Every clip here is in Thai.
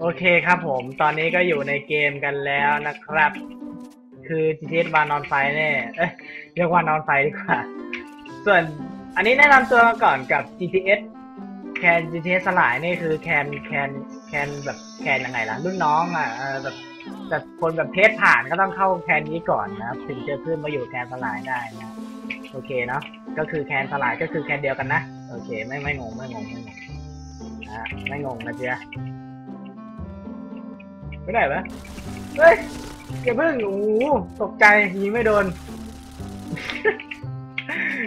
โอเคครับผม ตอนนี้ก็อยู่ในเกมกันแล้วนะครับ คือ GTS วานอนไฟเนี่ยเอ้ยเรียกวานอนไฟดีกว่า ส่วนอันนี้แนะนำตัวก่อนกับ GTS แคน GTS สลายนี่คือแคนแคนแคนแบบแคนยังไงล่ะ รุ่นน้องอะเออแบบแบบคนแบบเทสผ่านก็ต้องเข้าแคนนี้ก่อนนะครับ ถึงจะขึ้นมาอยู่แคนสลายได้นะโอเคเนาะก็คือแคนสลายก็คือแคนเดียวกันนะ โอเค ไม่ไม่งงไม่งงไม่งง นะไม่งงนะเจ๊ยไม่ได้ปะเฮ้ยอย่าเพิ่งโอ้โหตกใจยิงไม่โดน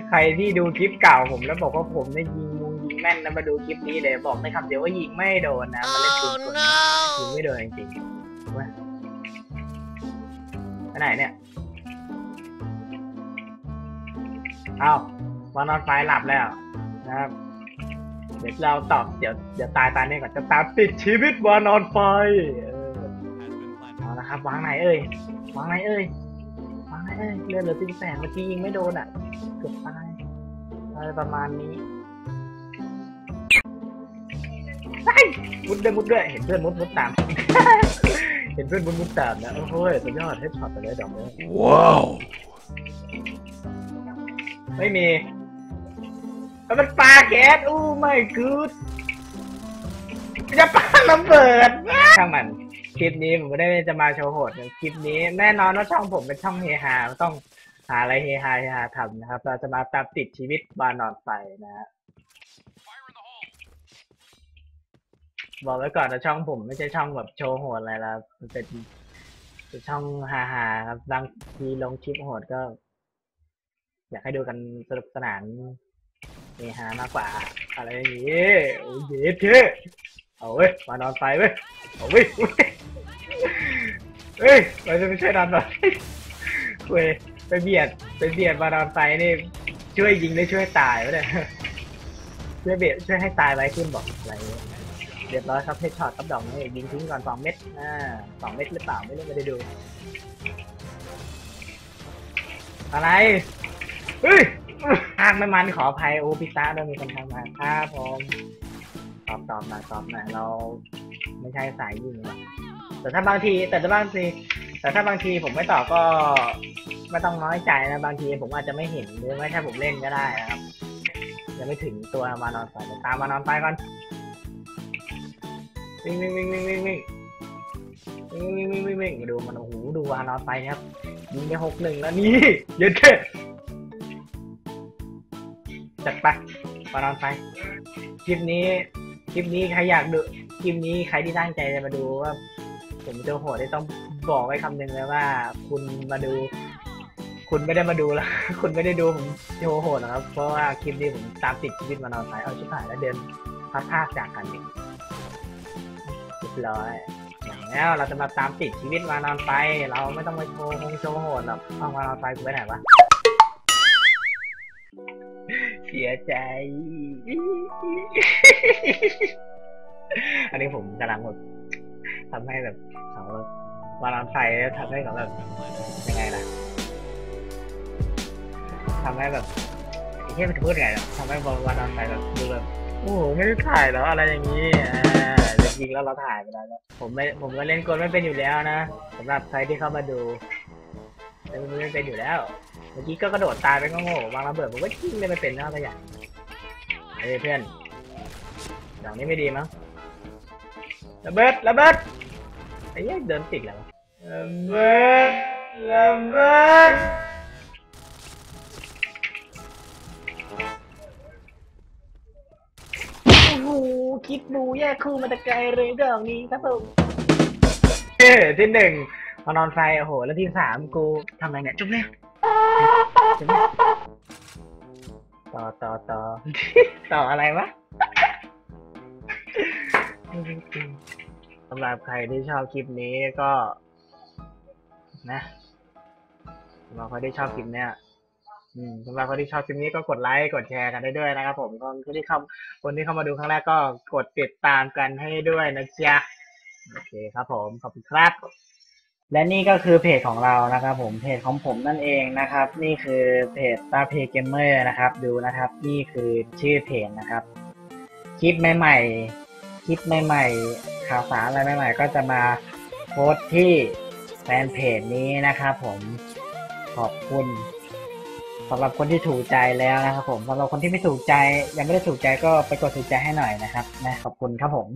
ใครที่ดูคลิปเก่าผมแล้วบอกว่าผมเนี่ยยิงมุงยิงแม่นนะมาดูคลิปนี้เลยบอกในคำเดียวว่ายิงไม่โดนนะมาเล่นปืนกลยิงไม่โดนจริงๆเว้ยไปไหนเนี่ยเอาวานอนไฟหลับแล้วนะครับ เดี๋ยวเราตอบเดี๋ยวเดี๋ยวตายตายเนี่ยก่อนจะตามติดชีวิตวานอนไฟเออเอาละครับ วางไหนเอ่ยวางไหนเอ่ยวางไหนเอ่ยเลือดเหลือสิบแปดเมื่อกี้ยิงไม่โดนอะเกือบตายอะไรประมาณนี้ไอ้ยมุดด้วยมุดด้วยเห็นเพื่อนมุดมุดตาม เห็นเพื่อนมุดมุดตามนะโอ้โหสุดยอดเฮดช็อตไปเลยดอกเลย Wow. ไม่มี แล้วมันปลาแก๊สอู้ไม่กูดจะปาระเบิดช่างมัน คลิปนี้ผมไม่ได้จะมาโชว์โหดนะคลิปนี้แน่นอนว่าช่องผมเป็นช่องเฮฮาต้องหาอะไรเฮฮาเฮฮาทำนะครับ เราจะมาตามติดชีวิตบานอนไฟนะฮะบอกไว้ก่อนนะช่องผมไม่ใช่ช่องแบบโชว์โหดอะไรละมันเป็นเป็นช่องฮาฮาครับบางทีลงคลิปโหดก็ อยากให้ดูกันสนุกสนาน เฮฮามากกว่า อะไรอย่างงี้โอ้ยเย้เท่เอาเว้ย มานอนไฟเว้ย เอาเว้ย เฮ้ยเราจะไม่ใช่นอนไฟเว้ยไปเบียดไปเบียดมานอนไฟนี่ช่วยยิงได้ช่วยตายวะเนี่ยช่วยเบียดช่วยให้ตายไว้ขึ้นบอกอะไรเบียเรียบร้อยครับเฮดช็อตครับดอกนี่ยิงทิ้งก่อนสองเม็ดอ่าสองเม็ดหรือเปล่าไม่รู้ไม่ได้ดู อะไร เฮ้ย ทางไม่มันขออภัยโอพิต้าด้วยมีคนทำมาครับผมตอบตอบหน่อยตอบหน่อยเราไม่ใช่สายยิงหรอกแต่ถ้าบางที แต่ถ้าบางที แต่ถ้าบางทีผมไม่ตอบก็ไม่ต้องน้อยใจนะบางทีผมอาจจะไม่เห็นหรือไม่ใช่ผมเล่นก็ได้นะครับยังไม่ถึงตัวมานอนไฟเดี๋ยตามมานอนไฟก่อนวิ่งวิ่งวิ่งวิ่งวิ่งวิ่งวิ่งวิ่งวิ่งวิ่งดูมันโอ้โหดูวานอนไฟครับยิงไปหกหนึ่งแล้วนี่เย็นเท่ จัดไปมานอนไฟคลิปนี้คลิปนี้ใครอยากดูคลิปนี้ใครที่ตั้งใจจะมาดูว่า ผมเจอโหดที่ต้องบอกไว้คำหนึ่งเลยว่า คุณมาดู คุณไม่ได้มาดูแล้ว คุณไม่ได้ดูผมโชว์โหดหรอกครับ เพราะว่าคลิปนี้ผมตามติดชีวิตมานอนไฟเอาชิบหายแล้วเดินพัดพากจากกันอีกเรียบร้อยอย่างแล้วเราจะมาตามติดชีวิตมานอนไฟเราไม่ต้องไปโชว์คงโชว์โหดหรอกเอามานอนไฟกูไปไหนวะ เสียใจ อันนี้ผมกำลังแบบทำให้แบบเขาวาลานไฟทำให้เขาแบบยังไงล่ะทำให้แบบไอ้เที่ยมันพูดไงล่ะทำให้วาลานไฟแบบดูแบบโอ้โหไม่ได้ถ่ายแล้วอะไรอย่างนี้อ่าจริงแล้วเราถ่ายไปแล้วนะผมไม่ผมก็เล่นกลไม่เป็นอยู่แล้วนะสำหรับใครที่เข้ามาดูเล่นไม่เป็นอยู่แล้ว มื่อกี้ก็กระโดดตายไปก็โง่วางระเบิดผมก็ยิงเลยไม่เป็นหนะตัวอย่างเฮ้ยเพื่อนดอกนี้ไม่ดีมั้งระเบิดระเบิดไอ้เหี้ยเดินติดแล้วระเบิดระเบิดโอ้โหคิดดูแยกคู่มาตะไกลเลยดอกนี้ครับผมเฮ้ยที่หนึ่งมานอนไฟโอ้โห แล้วที่สามกูทำอะไรเนี่ยจุ๊บเนี่ยจุ๊บเนี่ย ต่อต่อต่อ ต่ออะไรวะสำหรับใครที่ชอบคลิปนี้ก็ นะสำหรับใครที่ชอบคลิปเนี้ยสำหรับคนที่ชอบคลิปนี้ก็กดไลค์กดแชร์กันได้ด้วยนะครับผมคนที่เข้าคนที่เข้ามาดูครั้งแรกก็กดติดตามกันให้ด้วยนะจ๊ะโอเคครับผมขอบคุณครับ และนี่ก็คือเพจของเรานะครับผมเพจของผมนั่นเองนะครับ นี่คือเพจตาเพจเกมเมอร์นะครับ ดูนะครับนี่คือชื่อเพจนะครับ คลิปใหม่ๆคลิปใหม่ๆข่าวสารอะไรใหม่ๆ ก็จะมาโพสที่แฟนเพจนี้นะครับ ผมขอบคุณสำหรับคนที่ถูกใจแล้วนะครับ ผมสำหรับคนที่ไม่ถูกใจ ยังไม่ได้ถูกใจก็ไปกดถูกใจให้หน่อยนะครับนะขอบคุณครับผม